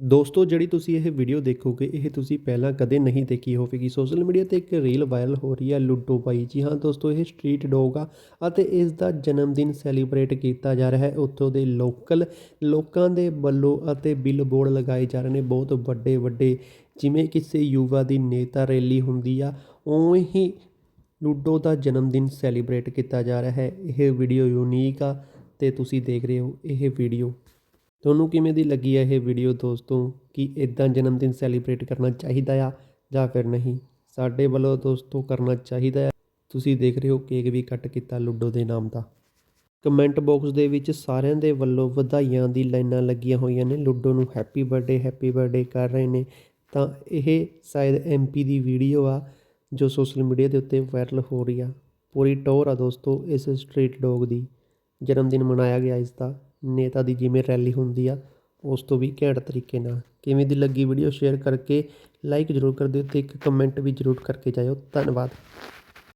ਦੋਸਤੋ, ਜਿਹੜੀ ਤੁਸੀਂ ਇਹ ਵੀਡੀਓ ਦੇਖੋਗੇ, ਇਹ ਤੁਸੀਂ ਪਹਿਲਾਂ ਕਦੇ ਨਹੀਂ ਦੇਖੀ ਹੋਵੇਗੀ। ਸੋਸ਼ਲ ਮੀਡੀਆ ਤੇ ਇੱਕ ਰੀਲ ਵਾਇਰਲ ਹੋ ਰਹੀ ਹੈ ਲੁੱਡੋ ਬਾਈ ਜੀ। ਹਾਂ ਦੋਸਤੋ, ਇਹ ਸਟਰੀਟ ਡੌਗ ਆ ਅਤੇ ਇਸ ਦਾ ਜਨਮ ਦਿਨ ਸੈਲੀਬ੍ਰੇਟ ਕੀਤਾ ਜਾ ਰਿਹਾ ਹੈ। ਉੱਥੋਂ ਦੇ ਲੋਕਲ ਲੋਕਾਂ ਦੇ ਵੱਲੋਂ ਅਤੇ ਬਿੱਲ ਬੋਰਡ ਲਗਾਏ ਜਾ ਰਹੇ ਨੇ ਬਹੁਤ ਵੱਡੇ ਵੱਡੇ, ਜਿਵੇਂ ਕਿਸੇ ਯੁਵਾ ਦੀ ਨੇਤਾ ਰੈਲੀ ਹੁੰਦੀ ਆ, ਉਵੇਂ ਹੀ ਲੂਡੋ ਦਾ ਜਨਮ ਦਿਨ ਸੈਲੀਬ੍ਰੇਟ ਕੀਤਾ ਜਾ ਰਿਹਾ ਹੈ। ਇਹ ਵੀਡੀਓ ਯੂਨੀਕ ਆ ਤੇ ਤੁਸੀਂ ਦੇਖ ਰਹੇ ਹੋ ਇਹ ਵੀਡੀਓ ਤੁਹਾਨੂੰ ਕਿਵੇਂ ਦੀ ਲੱਗੀ ਹੈ ਇਹ ਵੀਡੀਓ ਦੋਸਤੋ? ਕਿ ਇਦਾਂ ਜਨਮ ਦਿਨ ਸੈਲੀਬ੍ਰੇਟ ਕਰਨਾ ਚਾਹੀਦਾ ਆ ਜਾਂ ਫਿਰ ਨਹੀਂ? ਸਾਡੇ ਵੱਲੋਂ ਦੋਸਤੋ ਕਰਨਾ ਚਾਹੀਦਾ ਆ। ਤੁਸੀਂ ਦੇਖ ਰਹੇ ਹੋ ਕੇਕ ਵੀ ਕੱਟ ਕੀਤਾ ਲੁੱਡੋ ਦੇ ਨਾਮ ਦਾ। ਕਮੈਂਟ ਬਾਕਸ ਦੇ ਵਿੱਚ ਸਾਰਿਆਂ ਦੇ ਵੱਲੋਂ ਵਧਾਈਆਂ ਦੀ ਲਾਈਨਾਂ ਲੱਗੀਆਂ ਹੋਈਆਂ ਨੇ। ਲੁੱਡੋ ਨੂੰ ਹੈਪੀ ਬਰਥਡੇ ਹੈਪੀ ਬਰਥਡੇ ਕਰ ਰਹੇ ਨੇ। ਤਾਂ ਇਹ ਸ਼ਾਇਦ ਐਮਪੀ ਦੀ ਵੀਡੀਓ ਆ ਜੋ ਸੋਸ਼ਲ ਮੀਡੀਆ ਦੇ ਉੱਤੇ ਵਾਇਰਲ ਹੋ ਰਹੀ ਆ। ਪੂਰੀ ਟੌਰ ਆ ਦੋਸਤੋ ਇਸ ਸਟਰੀਟ ਡੌਗ ਦੀ। ਜਨਮ ਦਿਨ ਮਨਾਇਆ ਗਿਆ ਇਸ ਦਾ। ਨੇਤਾ ਦੀ ਜਿਵੇਂ ਰੈਲੀ ਹੁੰਦੀ ਆ, ਉਸ ਤੋਂ ਵੀ ਘੈਂਟ ਤਰੀਕੇ ਨਾਲ। ਕਿਵੇਂ ਦੀ ਲੱਗੀ ਵੀਡੀਓ ਸ਼ੇਅਰ ਕਰਕੇ ਲਾਈਕ ਜ਼ਰੂਰ ਕਰ ਦਿਓ ਅਤੇ ਇੱਕ ਕਮੈਂਟ ਵੀ ਜ਼ਰੂਰ ਕਰਕੇ ਜਾਇਓ। ਧੰਨਵਾਦ।